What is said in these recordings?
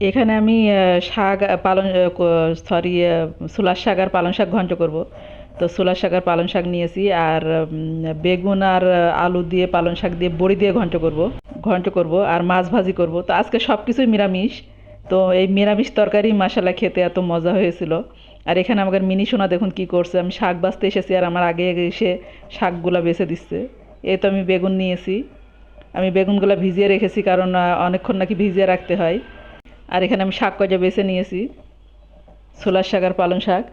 এখানে আমি শাক আহ, পালং সরি সোলার শাক আর পালং শাক ঘন্ট করব। তো সোলার শাক আর পালং শাক নিয়েছি আর বেগুন আর আলু দিয়ে পালং শাক দিয়ে বড়ি দিয়ে ঘন্ট করব। ঘন্ট করব আর মাছ ভাজি করব। তো আজকে সব কিছুই নিরামিষ। তো এই নিরামিষ তরকারি মশালা খেতে এত মজা হয়েছিল। আর এখানে আমাদের মিনি সোনা দেখুন কি করছে। আমি শাক বাছতে এসেছি আর আমার আগে আগে এসে শাকগুলো বেছে দিচ্ছে। এই তো আমি বেগুন নিয়েছি। আমি বেগুনগুলো ভিজিয়ে রেখেছি কারণ অনেকক্ষণ নাকি ভিজিয়ে রাখতে হয়। আর এখানে আমি শাক কয়টা বেছে নিয়েছি? ছোলার শাক আর পালং শাক।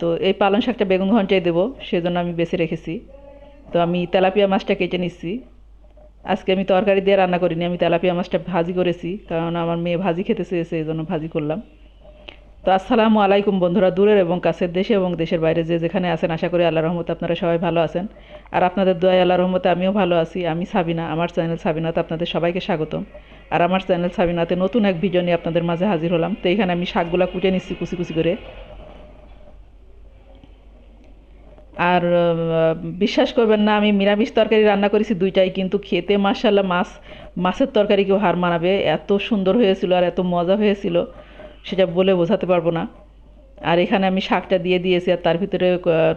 তো এই পালং শাকটা বেগুন ঘন্টায় দেবো, সেজন্য আমি বেছে রেখেছি। তো আমি তেলাপিয়া মাছটা কেটে নিচ্ছি। আজকে আমি তরকারি দিয়ে রান্না করিনি, আমি তেলাপিয়া মাছটা ভাজি করেছি, কারণ আমার মেয়ে ভাজি খেতে চেয়েছে, এই জন্য ভাজি করলাম। তো আসসালামু আলাইকুম বন্ধুরা, দূরের এবং কাছের দেশে এবং দেশের বাইরে যে যেখানে আছেন, আশা করি আল্লাহ রহমতে আপনারা সবাই ভালো আছেন। আর আপনাদের দোয়াই আল্লাহ রহমতে আমিও ভালো আছি, আমি সাবিনা, আমার চ্যানেল সাবিনাতে আপনাদের সবাইকে স্বাগতম। আর আমার চ্যানেল সাবিনাতে নতুন এক ভিডিও নিয়ে আপনাদের মাঝে হাজির হলাম। তো এখানে আমি শাকগুলা কুটে নিচ্ছি, কুচি কুচি করে। আর বিশ্বাস করবেন না, আমি নিরামিষ তরকারি রান্না করেছি দুইটাই, কিন্তু খেতে মাসাল্লাহ মাছ, মাছের তরকারি কেউ হার মানাবে। এত সুন্দর হয়েছিল আর এত মজা হয়েছিল, সেটা বলে বোঝাতে পারব না। আর এখানে আমি শাকটা দিয়ে দিয়েছি, আর তার ভিতরে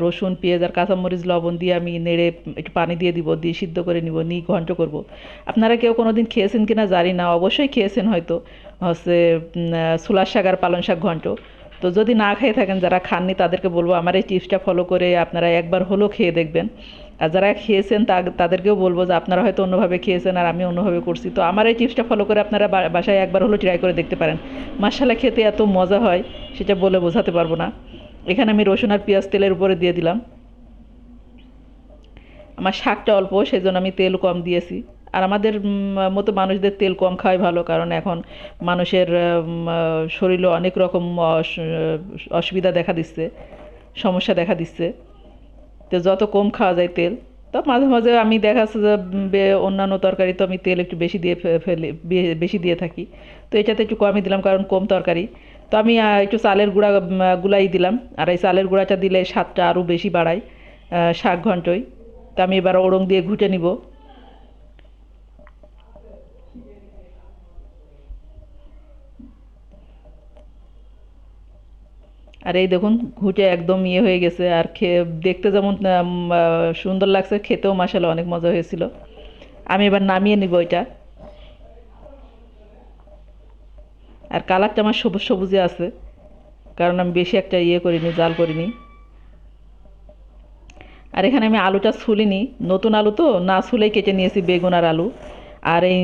রসুন, পেঁয়াজ আর কাঁচামরিচ, লবণ দিয়ে আমি নেড়ে একটু পানি দিয়ে দিব, দিয়ে সিদ্ধ করে নিব, নিয়ে ঘন্ট করব। আপনারা কেউ কোনো দিন খেয়েছেন কি না জানি না, অবশ্যই খেয়েছেন হয়তো, হচ্ছে সোলার শাক আর পালং শাক ঘন্ট। তো যদি না খেয়ে থাকেন, যারা খাননি তাদেরকে বলব, আমার এই টিপসটা ফলো করে আপনারা একবার হলেও খেয়ে দেখবেন। আর যারা খেয়েছেন তাদেরকেও বলব যে আপনারা হয়তো অন্যভাবে খেয়েছেন আর আমি অন্যভাবে করছি। তো আমার এই টিপসটা ফলো করে আপনারা বাসায় একবার হলেও ট্রাই করে দেখতে পারেন। মশালা খেতে এত মজা হয়। সেটা বলে বোঝাতে পারব না। এখানে আমি রসুন আর পেঁয়াজ তেলের উপরে দিয়ে দিলাম। আমার শাকটা অল্প সেই জন্য আমি তেল কম দিয়েছি। আর আমাদের মতো মানুষদের তেল কম খাওয়াই ভালো, কারণ এখন মানুষের শরীরে অনেক রকম অস- অসুবিধা দেখা দিচ্ছে, সমস্যা দেখা দিচ্ছে। তো যত কম খাওয়া যায় তেল, তো মাঝে মাঝে আমি দেখা যাচ্ছে যে অন্যান্য তরকারি তো আমি তেল একটু বেশি দিয়ে ফেলে বেশি দিয়ে থাকি। তো এটাতে একটু কমই দিলাম, কারণ কম তরকারি। তো আমি একটু চালের গুঁড়া গুলাই দিলাম। আর এই চালের গুঁড়াটা দিলে স্বাদটা আরও বেশি বাড়ায় শাক ঘন্টই। তো আমি এবার ওড়ং দিয়ে ঘুটে নিব। আর এই দেখুন, ঘুটে একদম ইয়ে হয়ে গেছে। আর খেয়ে দেখতে যেমন সুন্দর লাগছে, খেতেও মাসালে অনেক মজা হয়েছিল। আমি এবার নামিয়ে নিব এটা। আর কালারটা আমার সবুজ সবুজে আছে, কারণ আমি বেশি একটা ইয়ে করিনি, জাল করিনি। আর এখানে আমি আলুটা ছুলিনি, নতুন আলু তো, না ছুলেই কেটে নিয়েছি বেগুন আর আলু। আর এই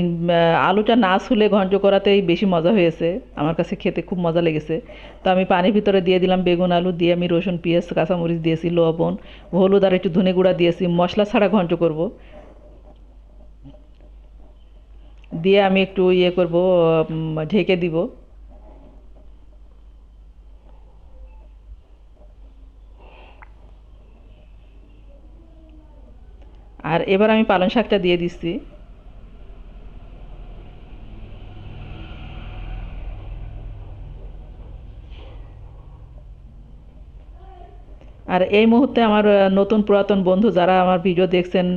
আলুটা না ছুলে ঘন্ট করাতেই বেশি মজা হয়েছে, আমার কাছে খেতে খুব মজা লেগেছে। তো আমি পানির ভিতরে দিয়ে দিলাম বেগুন, আলু, দিয়ে আমি রসুন, পেঁয়াজ, কাঁচামরিচ দিয়েছি, লবণ, হলুদ আর একটু ধনে গুঁড়া দিয়েছি, মশলা ছাড়া ঘন্ট করব। দিয়ে আমি একটু ইয়ে করব ঢেকে দিব। আর এবার আমি পালং শাকটা দিয়ে দিচ্ছি। আর এই মুহূর্তে আমার নতুন পুরাতন বন্ধু যারা আমার ভিডিও দেখছেন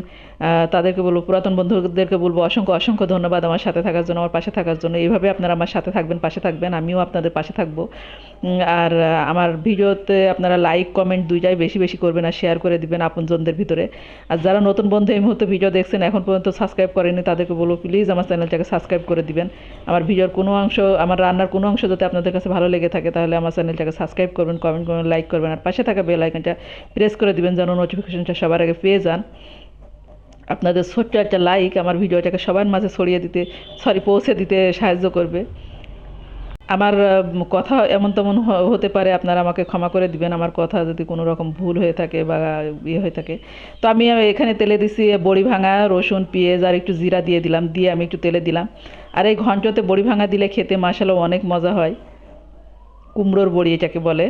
তাদেরকে বলব, পুরাতন বন্ধুদেরকে বলব, অসংখ্য অসংখ্য ধন্যবাদ আমার সাথে থাকার জন্য, আমার পাশে থাকার জন্য। এইভাবে আপনারা আমার সাথে থাকবেন, পাশে থাকবেন, আমিও আপনাদের পাশে থাকব। আর আমার ভিডিওতে আপনারা লাইক কমেন্ট দুইটাই বেশি বেশি করবেন আর শেয়ার করে দিবেন আপনজনদের ভিতরে। আর যারা নতুন বন্ধু এই মুহূর্তে ভিডিও দেখছেন, এখন পর্যন্ত সাবস্ক্রাইব করেনি তাদেরকে বলব প্লিজ আমার চ্যানেলটাকে সাবস্ক্রাইব করে দিবেন। আমার ভিডিওর কোনো অংশ, আমার রান্নার কোনো অংশ যদি আপনাদের কাছে ভালো লেগে থাকে, তাহলে আমার চ্যানেলটাকে সাবস্ক্রাইব করবেন কমেন্ট করবেন লাইক করবেন, আর পাশে থাকা বেল আইকনটা প্রেস করে দিবেন, যেন নোটিফিকেশনটা সবার আগে পেয়ে যান। আপনাদের ছোট্ট একটা লাইক আমার ভিডিওটাকে সবার মাঝে ছড়িয়ে দিতে সরি পৌঁছে দিতে সাহায্য করবে। আমার কথা এমন তেমন হতে পারে, আপনারা আমাকে ক্ষমা করে দিবেন, আমার কথা যদি কোনো রকম ভুল হয়ে থাকে বা ইয়ে হয়ে থাকে। তো আমি এখানে তেলে দিছি বড়ি ভাঙা, রসুন, পেঁয়াজ আর একটু জিরা দিয়ে দিলাম, দিয়ে আমি একটু তেলে দিলাম। আর এই ঘন্টতে বড়ি ভাঙা দিলে খেতে মাসালো অনেক মজা হয়। কুমড়োর বড়ি এটাকে বলে।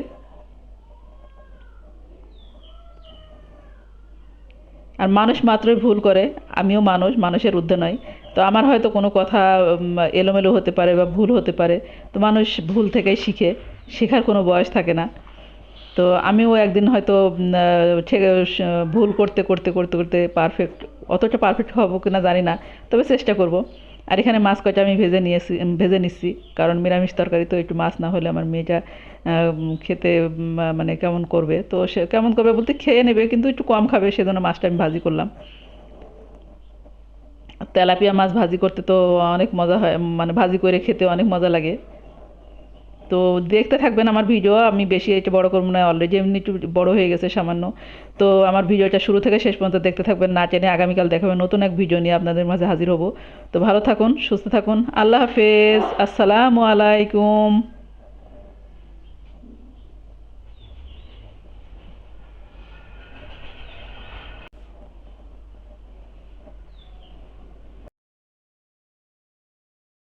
আর মানুষ মাত্রই ভুল করে, আমিও মানুষ, মানুষের ঊর্ধ্বে নয় তো আমার হয়তো কোনো কথা এলোমেলো হতে পারে বা ভুল হতে পারে। তো মানুষ ভুল থেকেই শিখে, শেখার কোনো বয়স থাকে না। তো আমিও একদিন হয়তো ভুল করতে করতে করতে করতে পারফেক্ট অতটা পারফেক্ট হব কিনা জানি না, তবে চেষ্টা করব। আর এখানে মাছ কয়টা আমি ভেজে নিয়েছি ভেজে নিচ্ছি কারণ নিরামিষ তরকারি তো একটু মাছ না হলে আমার মেয়েটা খেতে মানে কেমন করবে? তো সে কেমন করবে বলতে খেয়ে নেবে, কিন্তু একটু কম খাবে, সেজন্য মাছটা আমি ভাজি করলাম। তেলাপিয়া মাছ ভাজি করতে তো অনেক মজা হয় মানে ভাজি করে খেতে অনেক মজা লাগে। তো দেখতে থাকবেন আমার ভিডিও, আমি বেশি এটা বড় করব না অলরেডি এমনি একটু বড় হয়ে গেছে সামান্য। তো আমার ভিডিওটা শুরু থেকে শেষ পর্যন্ত দেখতে থাকবেন, না টেনে আগামীকাল দেখাবেন নতুন এক ভিডিও নিয়ে আপনাদের মাঝে হাজির হব। তো ভালো থাকুন, সুস্থ থাকুন, আল্লাহ হাফেজ, আসসালামু আলাইকুম।